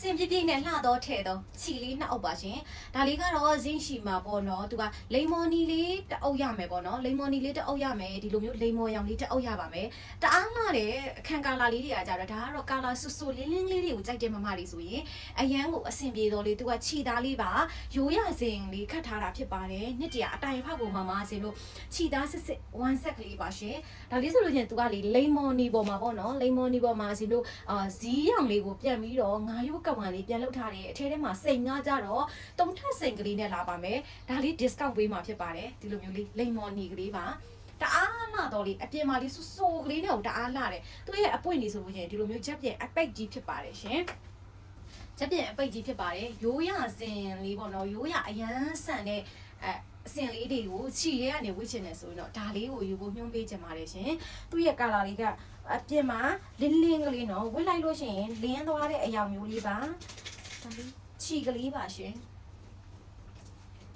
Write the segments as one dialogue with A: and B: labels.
A: အစင်ပြည့်ပြည့်နဲ့လှတော့ထဲ့တော့ခြီလေးနှစ်အုပ်ပါရှင်ဒါလေးကတော့ဇင်းရှိမှာပေါ့နော်သူကလိန်မော်နီလေးတအုပ်ရမယ်ပေါ့နော်လိန်မော်နီလေးတအုပ်ရမယ်ဒီလိုမျိုးလိန်မော်ရောင်လေးတအုပ်ရပါမယ်တအားလာတဲ့အခန်းကာလာလေးတွေကကြတော့ဒါကတော့ကာလာဆူဆူလင်းလင်းလေးတွေကိုကြိုက်တဲ့မမလေးဆိုရင်အရန်ကိုအစင်ပြေတော့လေသူကခြီသားလေးပါရိုးရစင်လေးခတ်ထားတာဖြစ်ပါတယ်နှစ်တရာအတိုင်ဖောက်ပုံမှာမစင်လို့ခြီသားစစ်စစ် one set ကလေးပါရှင်ဒါလေးဆိုလို့ချင်းသူကလေလိန်မော်နီပေါ်မှာပေါ့နော်လိန်မော်နီပေါ်မှာစင်လို့အာဇီးရောင်လေးကိုပြန်ပြီးတော့ငါရုပ်ကဝန်လေးပြန်လုပ်ထားတယ်အထဲထဲမှာစိန်ငါကြတော့တုံထက်စိန်ကလေးနဲ့လာပါမယ်ဒါလေး discount ပေးမှာဖြစ်ပါတယ်ဒီလိုမျိုးလေးလိန်မော်နီကလေးပါတအားလာတော့လေအပြင်မှာလေးဆူဆူကလေးနဲ့ကိုတအားလာတယ်သူရဲ့အပွင့်နေဆိုလို့ချင်းဒီလိုမျိုးချက်ပြန်အပိတ်ကြီးဖြစ်ပါတယ်ရှင်ချက်ပြန်အပိတ်ကြီးဖြစ်ပါတယ်ရိုးရစင်လေးပေါ့နော်ရိုးရအရန်ဆန်တဲ့ အဲအစင်လေးတွေကိုခြီရဲကနေဝှစ်ချင်တယ်ဆိုရင်တော့ဒါလေးကိုယူဖို့ညွှန်းပေးချင်ပါတယ်ရှင်သူ့ရဲ့ကာလာလေးကအပြင်မှာလင်းလင်းကလေးနော်ဝှစ်လိုက်လို့ရှိရင်လင်းသွားတဲ့အယောင်မျိုးလေးပါဒါလေးခြီကလေးပါရှင်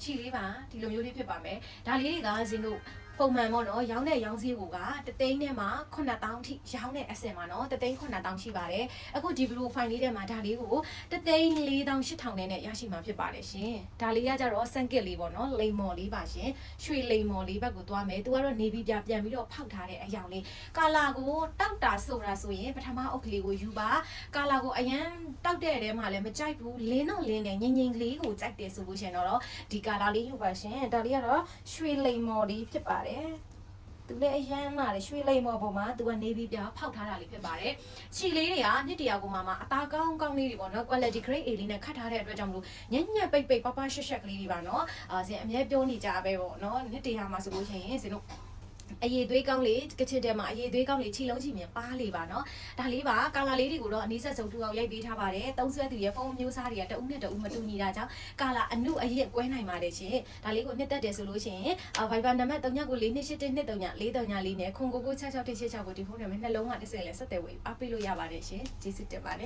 A: ခြီလေးပါဒီလိုမျိုးလေးဖြစ်ပါမယ်ဒါလေးတွေကဇင်းတို့ ပုံမှန်ပေါ့နော်ရောင်းတဲ့ရောင်းစည်းကိုကတသိန်းနဲ့မှ9000ထိရောင်းတဲ့အဆင့်ပါနော်တသိန်း9000ရှိပါတယ်အခုဒီဘလူးဖိုင်လေးထဲမှာဒါလေးကိုတသိန်း4800နဲ့ရရှိမှာဖြစ်ပါတယ်ရှင်ဒါလေးကကြတော့စန်ကစ်လေးပေါ့နော်လိမ်မော်လေးပါရှင်ရွှေလိမ်မော်လေးဘက်ကိုသွားမယ်သူကတော့နေပြီးပြပြန်ပြီးတော့ဖောက်ထားတဲ့အယောင်လေးကာလာကိုတောက်တာဆိုတာဆိုရင်ပထမအုပ်ကလေးကိုယူပါကာလာကိုအရန်တောက်တဲ့တဲမှာလည်းမကြိုက်ဘူးလင်းတော့လင်းတယ်ငိမ့်ငိမ့်လေးကိုကြိုက်တယ်ဆိုလို့ရှင်တော့ဒီကာလာလေးယူပါရှင်ဒါလေးကတော့ရွှေလိမ်မော်လေးဖြစ်ပါတယ်သူလည်းအရန်လာတယ်ရွှေလိမ်မော်ပေါ်မှာသူကနေပြီးပြဖောက်ထားတာလေးဖြစ်ပါတယ်ခြီလေးတွေကနှစ်တရာကိုမှမှအသားကောင်းကောင်းလေးတွေပေါ့နော် quality grade A လေးနဲ့ခတ်ထားတဲ့အတွက်ကြောင့်မလို့ညံ့ညံ့ပိတ်ပိတ်ပပရှက်ရှက်ကလေးတွေပါနော်အာစင်အမြဲပြောနေကြပဲပေါ့နော်နှစ်တရာမှာဆိုလို့ရှိရင်စင်တို့ အရေးသွေးကောင်းလေးကချစ်တဲ့မှာအရေးသွေးကောင်းလေးခြေလုံးချီမြင်ပါလေပါเนาะဒါလေးပါကာလာလေးတွေကိုတော့အနည်းဆက်ဆုံးတူအောင်ရိုက်ပေးထားပါတယ်သုံးဆွဲသူရဲ့ဖုန်းမျိုးစားတွေကတအုပ်နဲ့တအုပ်မတူညီတာကြောင့်ကာလာအနုအရက်ကွဲနိုင်ပါတယ်ရှင်ဒါလေးကိုနှစ်သက်တယ်ဆိုလို့ရှိရင်အာ Viber နံပါတ်3992234343နဲ့ခွန်ကိုကို6666ကိုဒီဖုန်းနံပါတ်နှလုံးကတစ်စက်လဲဆက်သွယ်ဝေးအားပေးလို့ရပါတယ်ရှင်ကျေးဇူးတင်ပါတယ်